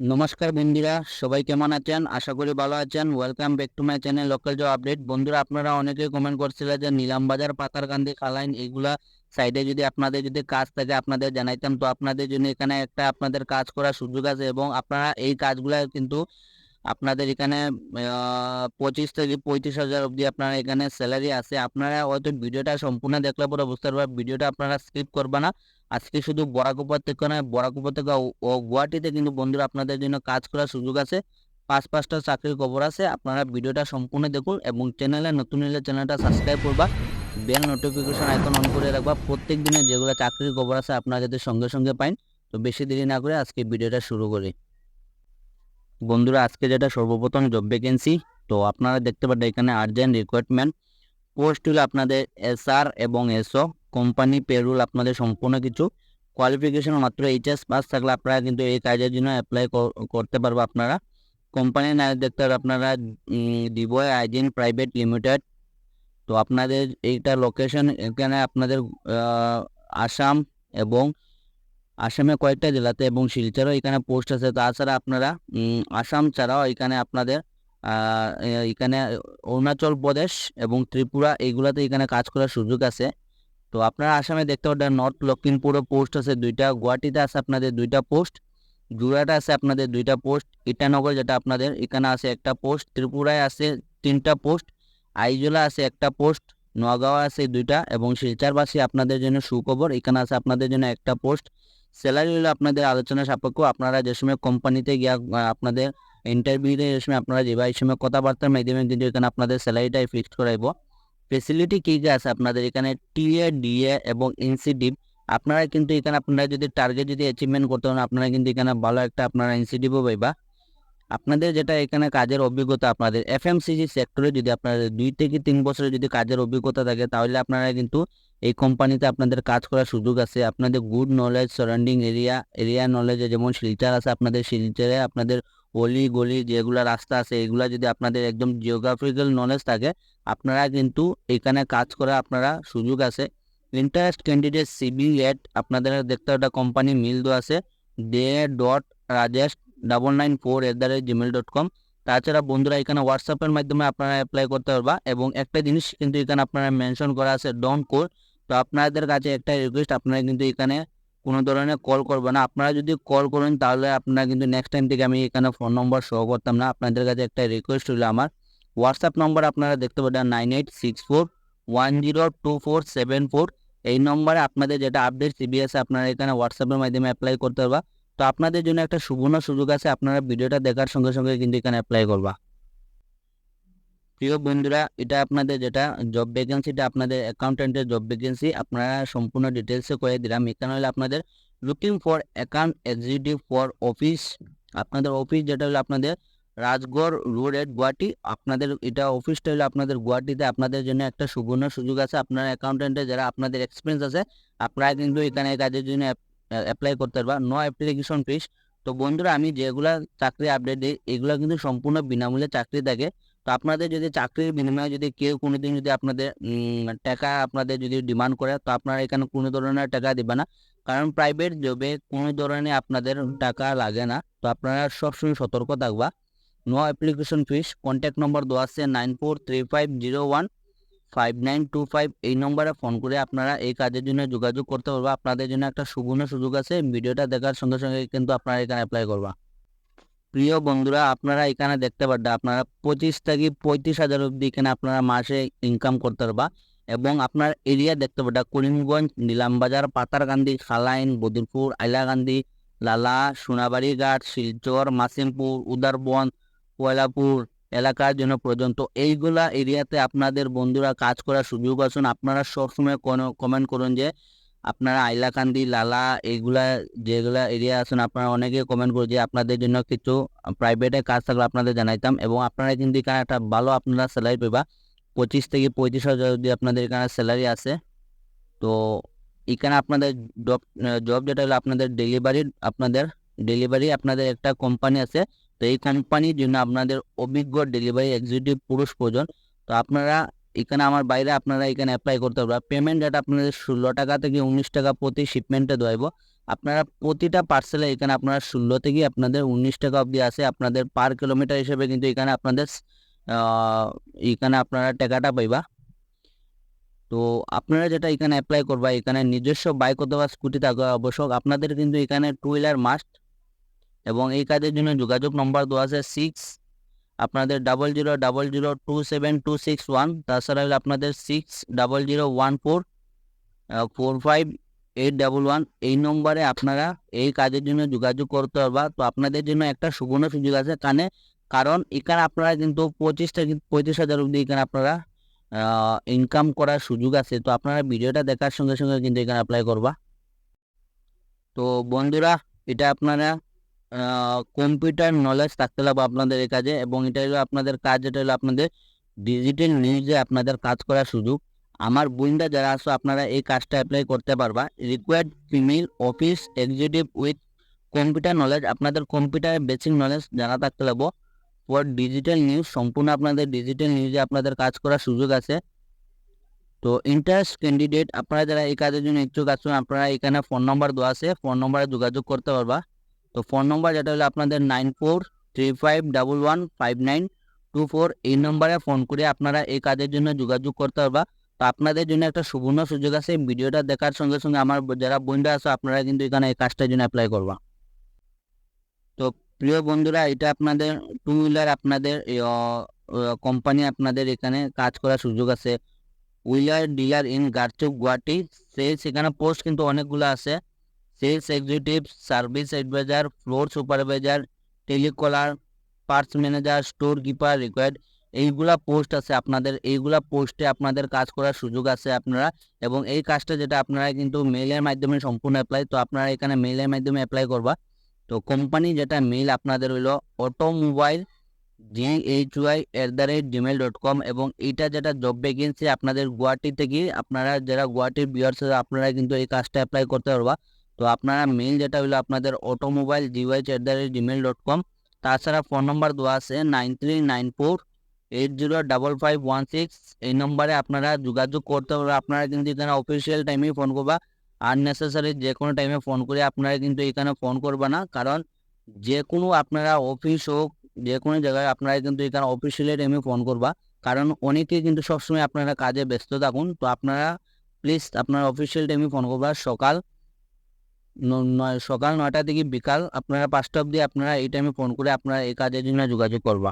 নমস্কার বন্ধুরা সবাই কেমন আছেন? আশা করি ভালো আছেন। Welcome back to my channel local job update বন্ধুরা, আপনারা অনেকে কমেন্ট করছিলেন যে নিলামবাজার পাতারকান্দি কালাইন এগুলা সাইডে যদি আপনাদের যদি কাজ থাকে, আপনাদের জানাইতাম। তো আপনাদের জন্য এখানে একটা আপনাদের কাজ করার সুযোগ আছে এবং আপনারা এই কাজগুলা কিন্তু আপনাদের এখানে পঁচিশ থেকে পঁয়ত্রিশ হাজার অবধি আপনারা এখানে স্যালারি আছে। আপনারা হয়তো ভিডিওটা সম্পূর্ণ দেখলে পরে বুঝতে পারবেন ভিডিওটা আপনারা স্কিপ করবে না। আজকে শুধু বরাক উপত্যকা নয়, বরাক উপত্যকা ও গুয়াহাটিতে কিন্তু বন্ধুরা আপনাদের জন্য কাজ করার সুযোগ আছে। পাঁচ পাঁচটা চাকরির খবর আছে, আপনারা ভিডিওটা সম্পূর্ণ দেখুন এবং চ্যানেলে নতুন হলে চ্যানেলটা সাবস্ক্রাইব করবা। বেল নোটিফিকেশন আইকন অন করে রাখবা। প্রত্যেক দিনে যেগুলো চাকরির খবর আছে, আপনারা যাতে সঙ্গে সঙ্গে পাইন। তো বেশি দেরি না করে আজকে ভিডিওটা শুরু করি। বন্ধুরা, আজকে যেটা সর্বপ্রথম জব ভ্যাকেন্সি তো আপনারা দেখতে পারেন এখানে আর্জেন্ট রিকোয়ারমেন্ট পোস্ট হলো আপনাদের এসআর এবং এসও কোম্পানি পেরুল আপনাদের সম্পূর্ণ কিছু। কোয়ালিফিকেশন মাত্র এইচএস পাস থাকলে আপনারা কিন্তু এই কাজের জন্য অ্যাপ্লাই করতে পারব আপনারা। কোম্পানির নাম দেখতে পারবেন আপনারা ডিবয় আইজিন প্রাইভেট লিমিটেড তো আপনাদের এইটা লোকেশন এখানে আপনাদের আসাম এবং আসামে কয়েকটা জেলাতে এবং শিলচরও এখানে পোস্ট আছে। তাছাড়া আপনারা আসাম ছাড়াও এখানে আপনাদের এখানে অরুণাচল প্রদেশ এবং ত্রিপুরা এইগুলাতে এখানে কাজ করার সুযোগ আছে। তো আপনারা আসামে দেখতে পাবেন নর্থ লক্ষ্মীমপুরে পোস্ট আছে দুইটা, গুয়াহাটিতে আছে আপনাদের দুইটা পোস্ট জুরাটে আছে আপনাদের দুইটা পোস্ট, ইটানগর যেটা আপনাদের এখানে আছে একটা পোস্ট, ত্রিপুরায় আছে তিনটা পোস্ট, আইজোলা আছে একটা পোস্ট নোয়াগাঁও আছে দুইটা এবং শিলচারবাসী আপনাদের জন্য সুখবর, এখানে আছে আপনাদের জন্য একটা পোস্ট। স্যালারি হলো আপনাদের আলোচনা সাপেক্ষ। আপনারা যে সময় কোম্পানিতে গিয়া আপনাদের ইন্টারভিউতে যে সময় আপনারা এই সময় কথাবার্তার মাধ্যমে কিন্তু এখানে আপনাদের স্যালারিটাই ফিক্সড করাইব। ফেসিলিটি কী কী আছে আপনাদের? এখানে টিএ, ডিএ এবং ইনসিডিভ আপনারা কিন্তু এখানে, আপনারা যদি টার্গেট যদি অ্যাচিভমেন্ট করতে পারেন, আপনারা কিন্তু এখানে ভালো একটা আপনারা ইনসিডিভও পাইবা। আপনাদের যেটা এখানে কাজের অভিজ্ঞতা আপনাদের এফএমসিজি সেক্টরে যদি আপনাদের দুই থেকে তিন বছরের যদি কাজের অভিজ্ঞতা থাকে, তাহলে আপনারা কিন্তু এই কোম্পানিতে আপনাদের কাজ করার সুযোগ আছে। আপনাদের good knowledge surrounding area area নলেজে যেমন শিলচার আছে, আপনাদের শিলচারে আপনাদের অলি গলি যেগুলা রাস্তা আছে, এগুলা যদি আপনাদের একদম জিওগ্রাফিক্যাল নলেজ থাকে, আপনারা কিন্তু এখানে কাজ করা আপনারা সুযোগ আছে। ইন্টারেস্ট ক্যান্ডিডেট সিবি এট আপনাদের দেখতে একটা কোম্পানি মিল দেওয়া আছে day dot Rajesh double nine four eight the rate Gmail dot com তাছাড়া বন্ধুরা এখানে হোয়াটসঅ্যাপের মাধ্যমে আপনারা অ্যাপ্লাই করতে পারবা এবং একটা জিনিস কিন্তু এখানে আপনারা মেনশন করা আছে ডন কোর তো আপনাদের কাছে একটা রিকোয়েস্ট আপনারা কিন্তু এখানে কোনো ধরনের কল করবে না। আপনারা যদি কল করেন, তাহলে আপনারা কিন্তু নেক্সট টাইম থেকে আমি এখানে ফোন নম্বর শো করতাম না। আপনাদের কাছে একটা রিকোয়েস্ট হলো আমার। হোয়াটসঅ্যাপ নম্বর আপনারা দেখতে পাবেন nine eight six four one zero two four seven four এই নম্বরে আপনাদের যেটা আপডেট সিবিএস আপনারা এখানে হোয়াটসঅ্যাপের মাধ্যমে অ্যাপ্লাই করতে পারবা। তো আপনাদের জন্য একটা সুবর্ণ সুযোগ আছে, আপনারা ভিডিওটা দেখার সঙ্গে সঙ্গে কিন্তু এখানে অ্যাপ্লাই করবা। প্রিয় বন্ধুরা, এটা আপনাদের যেটা জব ভ্যাকেন্সিটা আপনাদের অ্যাকাউন্টেন্টের জব ভ্যাকেন্সি আপনারা সম্পূর্ণ ডিটেলসে করে দিলাম। এখানে হলে আপনাদের looking for account executive for office আপনাদের অফিস যেটা হলো আপনাদের রাজগড় রোড এট গুয়াহাটি, আপনাদের এটা অফিসটা হলো আপনাদের গুয়াহাটিতে। আপনাদের জন্য একটা সুবর্ণ সুযোগ আছে। আপনার অ্যাকাউন্টেন্টে যারা আপনাদের এক্সপিরিয়েন্স আছে, আপনারা কিন্তু এখানে কাজের জন্য অ্যাপ্লাই করতে পারবা। নো অ্যাপ্লিকেশন ফিস তো বন্ধুরা, আমি যেগুলা চাকরি আপডেট দিই, এগুলো কিন্তু সম্পূর্ণ বিনামূল্যে চাকরি থাকে। তো আপনাদের যদি চাকরির বিনিময়ে যদি কেউ কোনোদিন যদি আপনাদের টাকা আপনাদের যদি ডিমান্ড করে, তো আপনারা এখানে কোনো ধরনের টাকা দিবে না। কারণ প্রাইভেট জবে কোনো ধরনের আপনাদের টাকা লাগে না। তো আপনারা সবসময় সতর্ক থাকবা। No application fees contact number দেওয়া আছে nine four three five zero one five nine two five. এই নম্বরে ফোন করে আপনারা এই কাজের জন্য যোগাযোগ করতে পারবা। আপনাদের জন্য একটা সুবর্ণ সুযোগ আছে। ভিডিওটা দেখার সঙ্গে সঙ্গে কিন্তু আপনারা এখানে অ্যাপ্লাই করবা। প্রিয় বন্ধুরা, আপনারা এখানে দেখতে পারবেন, আপনারা পঁচিশ থেকে পঁয়ত্রিশ হাজার অবধি এখানে আপনারা মাসে ইনকাম করতে পারবা। এবং আপনার এরিয়া দেখতে পারবেন, করিমগঞ্জ, নিলামবাজার পাতারকান্দি খালাইন বদিরপুর আইলাকান্দি লালা, সোনাবাড়ি ঘাট, শিলচর, মাসিমপুর, উদারবন, কয়লাপুর এলাকার জন্য পর্যন্ত। এইগুলা এরিয়াতে আপনাদের বন্ধুরা কাজ করার সুযোগ আছেন আপনারা সবসময় কোনো কমেন্ট করুন যে আপনারা আইলাকান্দি লালা এইগুলা যেগুলা এরিয়া আছেন, আপনারা অনেকে কমেন্ট করে যে আপনাদের জন্য কিছু প্রাইভেটে কাজ থাকলে আপনাদের জানাইতাম এবং আপনারা কিন্তু এখানে একটা ভালো আপনারা স্যালারি পাবা পঁচিশ থেকে পঁয়ত্রিশ হাজার যদি আপনাদের এখানে স্যালারি আছে, তো এখানে আপনাদের জব জব যেটা হলো আপনাদের ডেলিভারি আপনাদের ডেলিভারি আপনাদের একটা কোম্পানি আছে, তো এই কোম্পানির জন্য আপনাদের অভিজ্ঞ ডেলিভারি এক্সিকিউটিভ পুরুষ প্রয়োজন। তো আপনারা এখানে আমার বাইরে আপনারা এখানে অ্যাপ্লাই করতে পারবেন। পেমেন্ট যেটা আপনাদের ষোলো টাকা থেকে উনিশ টাকা প্রতি শিপমেন্টে দেব আপনারা প্রতিটা পার্সেলে এখানে আপনারা ষোলো থেকে আপনাদের উনিশ টাকা অবধি আছে। আপনাদের পার কিলোমিটার হিসেবে কিন্তু এখানে আপনাদের এখানে আপনারা টাকাটা পাইবা। তো আপনারা যেটা এখানে অ্যাপ্লাই করবা, এখানে নিজস্ব বাইক অথবা স্কুটি থাকা আবশ্যক। আপনাদের কিন্তু এখানে টু হুইলার মাস্ট এবং এই কাজের জন্য যোগাযোগ নম্বর দেওয়া আছে সিক্স আপনাদের double zero double zero two seven two six one তাছাড়া হলো আপনাদের six double zero one four four five eight double one এই নম্বরে আপনারা এই কাজের জন্য যোগাযোগ করতে পারবা। তো আপনাদের জন্য একটা সুবর্ণ সুযোগ আছে কানে কারণ এখানে আপনারা কিন্তু পঁচিশ থেকে পঁয়ত্রিশ হাজার অবধি এখানে আপনারা ইনকাম করার সুযোগ আছে। তো আপনারা ভিডিওটা দেখার সঙ্গে সঙ্গে কিন্তু এখানে অ্যাপ্লাই করবা। তো বন্ধুরা, এটা আপনারা কম্পিউটার নলেজ থাকতে হবে আপনাদের এই কাজে এবং এটা হলো আপনাদের কাজ যেটা হলো আপনাদের ডিজিটাল নিউজে আপনাদের কাজ করার সুযোগ। আমার বইন্দা যারা আছো, আপনারা এই কাজটা অ্যাপ্লাই করতে পারবা। Required female office executive with computer knowledge আপনাদের কম্পিউটারের বেসিক নলেজ জানা থাকতে লাগবো ফর ডিজিটাল নিউজ সম্পূর্ণ আপনাদের ডিজিটাল নিউজে আপনাদের কাজ করার সুযোগ আছে। তো ইন্টারেস্ট ক্যান্ডিডেট আপনারা যারা এই কাজের জন্য ইচ্ছুক আছেন আপনারা এখানে ফোন নম্বর দেওয়া আছে। ফোন নম্বরে যোগাযোগ করতে পারবা। তো ফোন নম্বর যেটা হলো আপনাদের nine four three five double one five nine two four, এই নম্বরে ফোন করে আপনারা এই কাজের জন্য যোগাযোগ করতে পারবা। তো আপনাদের জন্য একটা সুবর্ণ সুযোগ আছে ভিডিওটা দেখার সঙ্গে সঙ্গে আমার যারা বন্ধুরা আছে, আপনারা কিন্তু এখানে এই কাজটার জন্য অ্যাপ্লাই করবা। তো প্রিয় বন্ধুরা, এটা আপনাদের টু হুইলার আপনাদের কোম্পানি আপনাদের এখানে কাজ করার সুযোগ আছে। Wheeler dealer in Garchuk Guwahati sales সেখানে পোস্ট কিন্তু অনেকগুলো আছে। Sales executive service advisor floor supervisor telecaller parts manager store keeper required এইগুলা পোস্ট আছে আপনাদের। এইগুলা পোস্টে আপনাদের কাজ করার সুযোগ আছে আপনারা। এবং এই কাজটা যেটা আপনারা কিন্তু মেইলের মাধ্যমে সম্পূর্ণ অ্যাপ্লাই তো আপনারা এখানে মেইলের মাধ্যমে অ্যাপ্লাই করবা। তো কোম্পানি যেটা মেইল আপনাদের হইল automobile Y at the rate Gmail dot com এবং এইটা যেটা জব ভ্যাকেন্সি আপনাদের গুয়াহাটি থেকে, আপনারা যারা গুয়াহাটির বিয়ার্স আপনারা কিন্তু এই কাজটা অ্যাপ্লাই করতে পারবা। তো আপনারা মেইল যেটা হলো আপনাদের automobile জিওয়াইচ at the rate Gmail dot com তাছাড়া ফোন নম্বর দেওয়া আছে nine three nine four eight zero double five one six এই নম্বরে আপনারা যোগাযোগ করতে পারবেন। আপনারা কিন্তু এখানে অফিসিয়াল টাইমেই ফোন করবা আননেসেসারি যে কোনো টাইমে ফোন করে আপনারা কিন্তু এখানে ফোন করবে না, কারণ যে কোনো আপনারা অফিস হোক যে কোনো জায়গায় আপনারা কিন্তু এখানে অফিসিয়ালি টাইমে ফোন করবা, কারণ অনেকে কিন্তু সবসময় আপনারা কাজে ব্যস্ত থাকুন। তো আপনারা প্লিজ আপনারা অফিসিয়াল টাইমে ফোন করবা, সকাল নয়, সকাল নয়টা থেকে বিকাল আপনারা পাঁচটা অবধি আপনারা এই টাইমে ফোন করে আপনারা এই কাজের জন্য যোগাযোগ করবা।